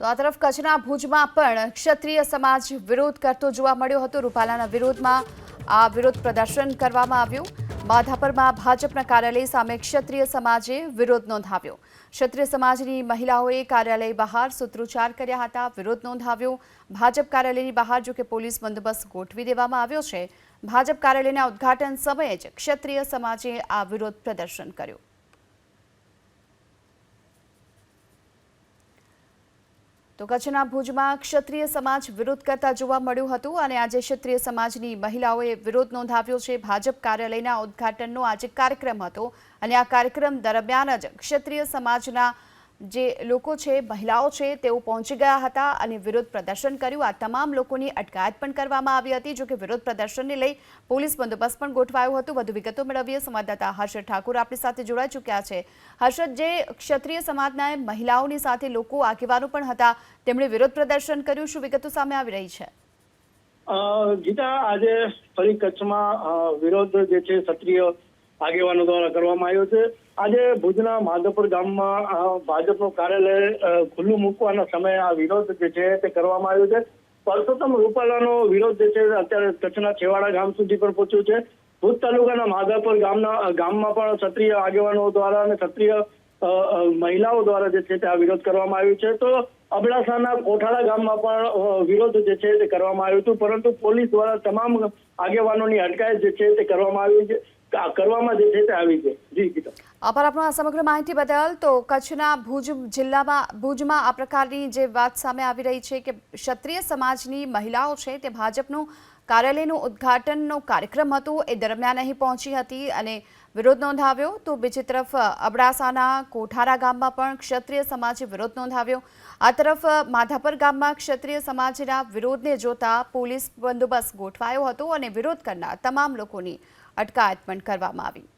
તો આ તરફ કચ્છના ભુજમાં પણ ક્ષત્રિય સમાજ વિરોધ કરતો જોવા મળ્યો હતો. રૂપાલાના વિરોધમાં આ વિરોધ પ્રદર્શન કરવામાં આવ્યું. માધાપરમાં ભાજપના કાર્યાલય સામે ક્ષત્રિય સમાજે વિરોધ નોંધાવ્યો. ક્ષત્રિય સમાજની મહિલાઓએ કાર્યાલય બહાર સૂત્રોચ્ચાર કર્યા હતા. વિરોધ નોંધાવ્યો. ભાજપ કાર્યાલયની બહાર જો કે પોલીસ બંદોબસ્ત ગોઠવી દેવામાં આવ્યો છે. ભાજપ કાર્યાલયના ઉદ્ઘાટન સમયે જ ક્ષત્રિય સમાજે આ વિરોધ પ્રદર્શન કર્યું. તો કચ્છના ભુજમાં ક્ષત્રિય સમાજ વિરોધ કરતા જોવા મળ્યું હતું અને આજે ક્ષત્રિય સમાજની મહિલાઓએ વિરોધ નોંધાવ્યો છે. ભાજપ કાર્યાલયના ઉદ્ઘાટનનો આજે કાર્યક્રમ હતો અને આ કાર્યક્રમ દરમિયાન જ ક્ષત્રિય સમાજના જે લોકો છે, મહિલાઓ છે, તેઓ પહોંચી ગયા હતા અને વિરોધ પ્રદર્શન કર્યું. આ તમામ લોકોની અટકાયત પણ કરવામાં આવી હતી, જોકે વિરોધ પ્રદર્શનને લઈ પોલીસ બંદોબસ્ત પણ ગોઠવાયો હતો. વધુ વિગતો મેળવીએ. સંવાદદાતા હર્ષદ ઠાકુર આપણી સાથે જોડાઈ ચૂક્યા છે. હર્ષદ, જે ક્ષત્રિય સમાજના મહિલાઓની સાથે લોકો આગેવાનો પણ હતા, તેમણે વિરોધ પ્રદર્શન કર્યું. શું વિગતો સામે આવી રહી છે? ગીતા, આજે ફરી કચ્છમાં વિરોધ જે છે, ક્ષત્રિય આગેવાનો દ્વારા કરવામાં આવ્યો છે. આજે ભુજના માધવપુર ગામમાં ભાજપનું કાર્યાલય ખુલ્લું મૂકવાના સમયે આ વિરોધ જે છે તે કરવામાં આવ્યો છે. પરસોત્તમ રૂપાલાનો વિરોધ જે છે અત્યારે કચ્છના છેવાડા ગામ સુધી પણ પહોંચ્યો છે. ભુજ તાલુકાના માધાપુર ગામના ગામમાં પણ ક્ષત્રિય આગેવાનો દ્વારા અને ક્ષત્રિય મહિલાઓ દ્વારા જે છે તે આ વિરોધ કરવામાં આવ્યો છે. તો અબડાસાના કોઠાળા ગામમાં પણ વિરોધ જે છે તે કરવામાં આવ્યું હતું. પરંતુ પોલીસ દ્વારા તમામ આગેવાનોની અટકાયત જે છે તે કરવામાં આવી છે. કરવામાં જે છે તે આવી છે. જી ગીતા આભાર આપનો આ સમગ્ર માહિતી બદલ. તો કચ્છના ભુજ જિલ્લામાં, ભુજમાં આ પ્રકારની જે વાત સામે આવી રહી છે કે ક્ષત્રિય સમાજની મહિલાઓ છે તે ભાજપનું કાર્યાલયનું ઉદ્ઘાટનનો કાર્યક્રમ હતો, એ દરમિયાન અહીં પહોંચી હતી અને વિરોધ નોંધાવ્યો. તો બીજી તરફ, અબડાસાના કોઠારા ગામમાં પણ ક્ષત્રિય સમાજે વિરોધ નોંધાવ્યો. આ તરફ, માધાપર ગામમાં ક્ષત્રિય સમાજના વિરોધને જોતા પોલીસ બંદોબસ્ત ગોઠવાયો હતો અને વિરોધ કરનાર તમામ લોકોની અટકાયત પણ કરવામાં આવી.